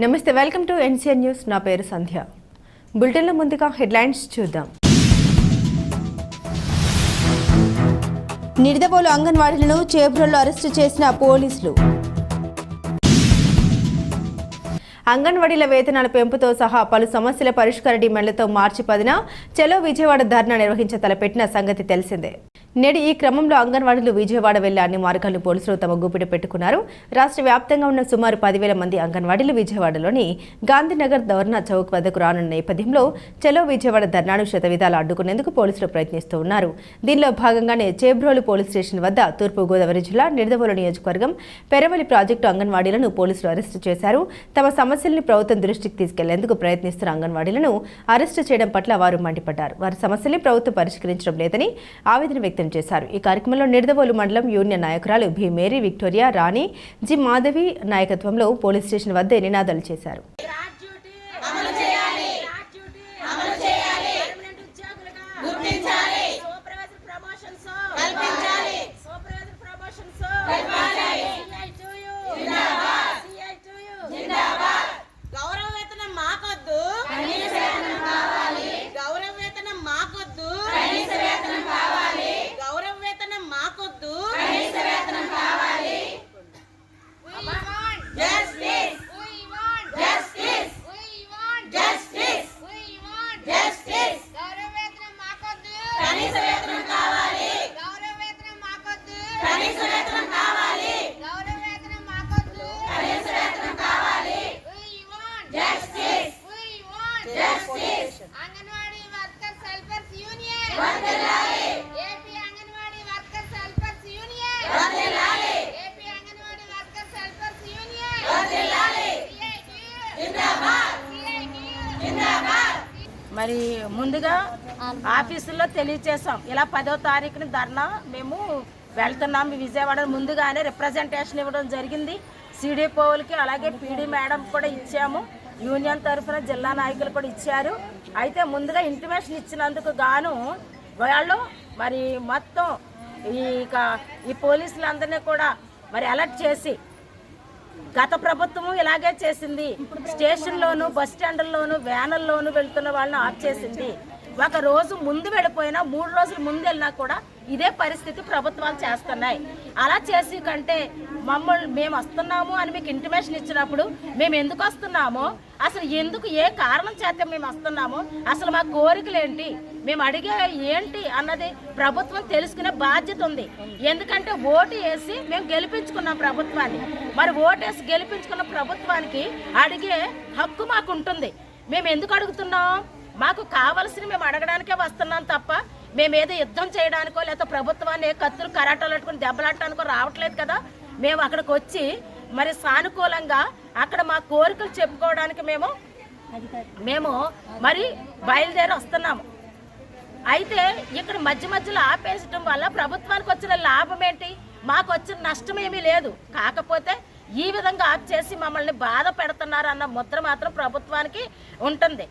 నమస్తే welcome to NCN news. నా పేరు సంధ్య. బులెటిన్లో ముందుగా హెడ్లైన్స్ చూద్దాం. నిడదవోలు అంగన్వాడీలను చేబ్రోల్లో అరెస్టు చేసిన పోలీసులు. అంగన్వాడీల వేతనాల పెంపుతో సహా పలు సమస్యల పరిష్కార డిమాండ్లతో మార్చి పదిన చలో విజయవాడ ధర్నా నిర్వహించ తలపెట్టిన సంగతి తెలిసిందే. నేడు ఈ క్రమంలో అంగన్వాడీలు విజయవాడ వెళ్ళే అన్ని మార్గాలను పోలీసులు తమ గుప్పిట పెట్టుకున్నారు. రాష్ట్ర వ్యాప్తంగా ఉన్న సుమారు పదివేల మంది అంగన్వాడీలు విజయవాడలోని గాంధీనగర్ ధర్నా చౌక్ వద్దకు రానున్న నేపథ్యంలో చలో విజయవాడ ధర్నాను శతవిధాలు అడ్డుకునేందుకు పోలీసులు ప్రయత్నిస్తూ ఉన్నారు. దీనిలో భాగంగానే చేబ్రోలు పోలీస్ స్టేషన్ వద్ద తూర్పు గోదావరి జిల్లా నిడదవోలు నియోజకవర్గం పెరవలి ప్రాజెక్టు అంగన్వాడీలను పోలీసులు అరెస్టు చేశారు. తమ సమస్యల్ని ప్రభుత్వం దృష్టికి తీసుకెళ్ళేందుకు ప్రయత్నిస్తున్న అంగన్వాడీలను అరెస్టు చేయడం పట్ల వారు మండిపడ్డారు. వారి సమస్యల్ని ప్రభుత్వం పరిష్కరించడం లేదని ఆవేదన వ్యక్తం చేశారు. ఈ కార్యక్రమంలో నిడదవోలు మండలం యూనియన్ నాయకురాలు భీ Mary Victoria Rani G Madhavi నాయకత్వంలో పోలీస్ స్టేషన్ వద్ద నినాదాలు చేశారు. మరి ముందుగా ఆఫీసుల్లో తెలియచేసాం ఇలా పదో తారీఖున ధర్నా మేము వెళ్తున్నాం. విజయవాడ ముందుగానే రిప్రజెంటేషన్ ఇవ్వడం జరిగింది. సిడిపోలకి అలాగే పీడీ మేడం కూడా ఇచ్చాము. యూనియన్ తరఫున జిల్లా నాయకులు కూడా ఇచ్చారు. అయితే ముందుగా ఇంటిమేషన్ ఇచ్చినందుకు గాను వాళ్ళు మరి మొత్తం ఈ ఈ పోలీసులందరినీ కూడా మరి అలర్ట్ చేసి గత ప్రభుత్వం ఇలాగే చేసింది. స్టేషన్లోను బస్ స్టాండ్లోను వ్యానుల్లోను వెళ్తున్న వాళ్ళని ఆఫ్ చేసింది. ఒక రోజు ముందు వెళ్ళిపోయినా మూడు రోజులు ముందు వెళ్ళినా కూడా ఇదే పరిస్థితి ప్రభుత్వాలు చేస్తున్నాయి. అలా చేసి కంటే మమ్మల్ని మేము వస్తున్నాము అని మీకు ఇంటిమేషన్ ఇచ్చినప్పుడు మేము ఎందుకు వస్తున్నామో అసలు ఎందుకు ఏ కారణం చేత మేము వస్తున్నామో అసలు మా కోరికలు ఏంటి? మేము అడిగే ఏంటి అన్నది ప్రభుత్వం తెలుసుకునే బాధ్యత ఉంది. ఎందుకంటే ఓటు వేసి మేము గెలిపించుకున్నాం ప్రభుత్వాన్ని. మరి ఓటు వేసి గెలిపించుకున్న ప్రభుత్వానికి అడిగే హక్కు మాకు ఉంటుంది మేము ఎందుకు అడుగుతున్నాం? మాకు కావలసిన మేము అడగడానికే వస్తున్నాం తప్ప మేము ఏదో యుద్ధం చేయడానికో లేకపోతే ప్రభుత్వాన్ని కత్తులు కరాటాలు పెట్టుకుని దెబ్బలాడటానికో రావట్లేదు కదా. మేము అక్కడికి వచ్చి మరి సానుకూలంగా అక్కడ మా కోరికలు చెప్పుకోవడానికి మేము మేము మరి బయలుదేరి వస్తున్నాము. అయితే ఇక్కడ మధ్య మధ్యలో ఆపేసడం వల్ల ప్రభుత్వానికి వచ్చిన లాభం ఏంటి? మాకు వచ్చిన నష్టం ఏమీ లేదు. కాకపోతే ఈ విధంగా ఆప్ చేసి మమ్మల్ని బాధ పెడుతున్నారన్న ముద్ర మాత్రం ప్రభుత్వానికి ఉంటుంది.